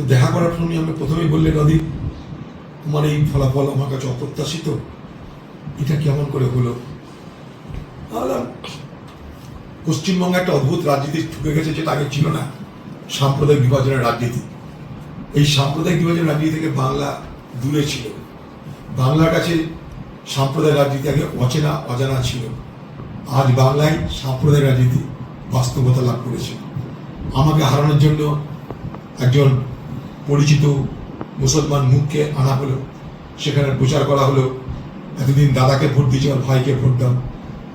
তো দেখা করার সময় আমি প্রথমেই বললেন অদিত তোমার এই ফলাফল আমার কাছে অপ্রত্যাশিত। এটা কেমন করে হলো? পশ্চিমবঙ্গে একটা অদ্ভুত রাজনীতি ঢুকে গেছে যেটা আগে ছিল না, সাম্প্রদায়িক বিভাজনের রাজনীতি। এই সাম্প্রদায়িক বিভাজনের রাজনীতি থেকে বাংলা দূরে ছিল। বাংলার কাছে সাম্প্রদায়িক রাজনীতি আগে অচেনা, অজানা ছিল। আজ বাংলায় সাম্প্রদায়িক রাজনীতি বাস্তবতা লাভ করেছে। আমাকে হারানোর জন্য একজন পরিচিত মুসলমান মুখকে আনা হলো, সেখানে প্রচার করা হলো, এতদিন দাদাকে ভোট দিয়েছে আর ভাইকে ভোট দাও।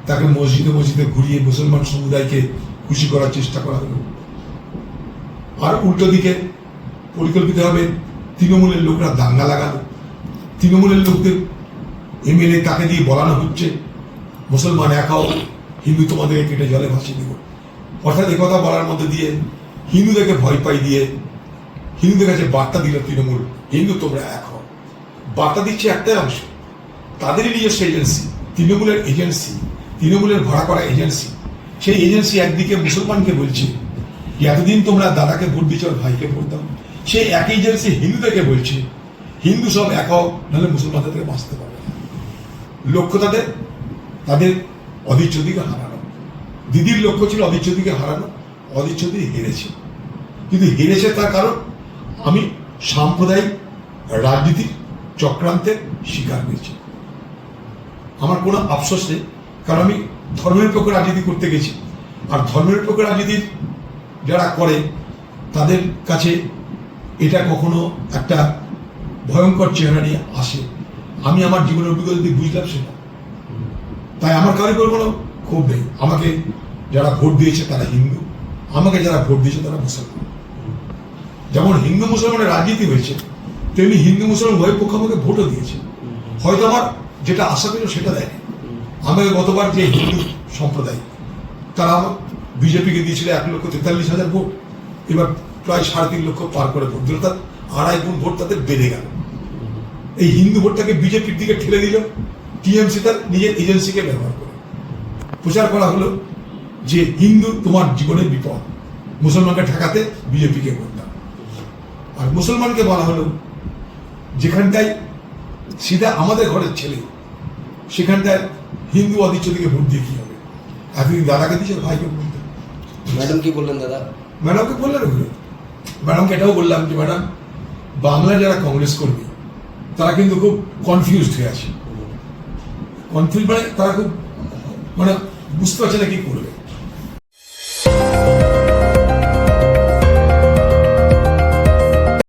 তাকে মসজিদে মসজিদে ঘুরিয়ে মুসলমান সমুদায়কে খুশি করার চেষ্টা করা হলো। আর উল্টো দিকে পরিকল্পিতভাবে তৃণমূলের লোকরা দাঙ্গা লাগালো। তৃণমূলের লোকদের এমএলএ তাকে দিয়ে বলানো হচ্ছে, মুসলমান একাও হিন্দু তোমাদের কেটে জলে ভাসিয়ে দেব। অর্থাৎ কথা বলার মধ্যে দিয়ে হিন্দুদেরকে ভয় পাই দিয়ে হিন্দুদের কাছে বার্তা দিল তৃণমূল, হিন্দু, তোমরা এক হও। বার্তা দিচ্ছে একটাই অংশ। তাদেরই নিজস্ব এজেন্সি, তৃণমূলের এজেন্সি, তৃণমূলের ভাড়া করা এজেন্সি। সেই এজেন্সি একদিকে মুসলমানকে বলছে, এতদিন তোমরা দাদাকে ভোট দিচ্ছ ভাইকে ভোট দাও। সেই একই এজেন্সি হিন্দুদেরকে বলছে, হিন্দু সব এক হও, নাহলে মুসলমানদের থেকে বাঁচতে পারবে লক্ষ্য তাদের? তাদের অধিচ্ছদিকে হারানো। দিদির লক্ষ্য ছিল অধিচ্ছদিকে হারানো অধিচ্ছদি হেরেছে। কিন্তু হেরেছে তার কারণ আমি সাম্প্রদায়িক রাজনীতির চক্রান্তের শিকার হয়েছি। আমার কোনো আফসোস নেই, কারণ আমি ধর্মনিরপেক্ষ রাজনীতি করতে গেছি। আর ধর্মনিরপেক্ষ রাজনীতির যারা করে, তাদের কাছে এটা কখনো একটা ভয়ঙ্কর চেহারা নিয়ে আসে। আমি আমার জীবনের অভিজ্ঞতা দিয়ে বুঝলাম সেটা। তাই আমার কারোর উপর কোনো ক্ষোভ নেই। আমাকে যারা ভোট দিয়েছে তারা হিন্দু, আমাকে যারা ভোট দিয়েছে তারা মুসলমান। যেমন হিন্দু মুসলমানের রাজনীতি হয়েছে, তেমনি হিন্দু মুসলমান উভয় পক্ষ আমাকে ভোটও দিয়েছে। হয়তো আমার যেটা আশা ছিল সেটা দেয়নি। আমাকে গতবার যে হিন্দু সম্প্রদায়, তারা বিজেপিকে দিয়েছিল এক লক্ষ তেতাল্লিশ হাজার ভোট, এবার প্রায় সাড়ে তিন লক্ষ পার করে ভোট দিল, তার আড়াই গুণ ভোট তাদের বেড়ে গেল। এই হিন্দু ভোটটাকে বিজেপির দিকে ঠেলে দিল, টিএমসি তার নিজের এজেন্সিকে ব্যবহার করে। প্রচার করা হলো যে হিন্দু তোমার জীবনের বিপদ, মুসলমানকে ঠেকাতে বিজেপিকে ভোট আর মুসলমানকে বলা হলো যেখানটায় সেটা আমাদের ঘরের ছেলে সেখানটায় হিন্দু অধিচ্ছদিকে ভোট দিয়ে কি হবে? এতদিন দাদাকে দিয়েছে ভাইকে ভোট দাও ম্যাডাম কি বললেন দাদা? ম্যাডামকে বললেন ওগুলো। ম্যাডামকে এটাও বললাম যে ম্যাডাম বাংলার যারা কংগ্রেস কর্মী তারা কিন্তু খুব কনফিউজড হয়ে আছে। কনফিউজ মানে তারা খুব মানে বুঝতে পারছে না কি করবে।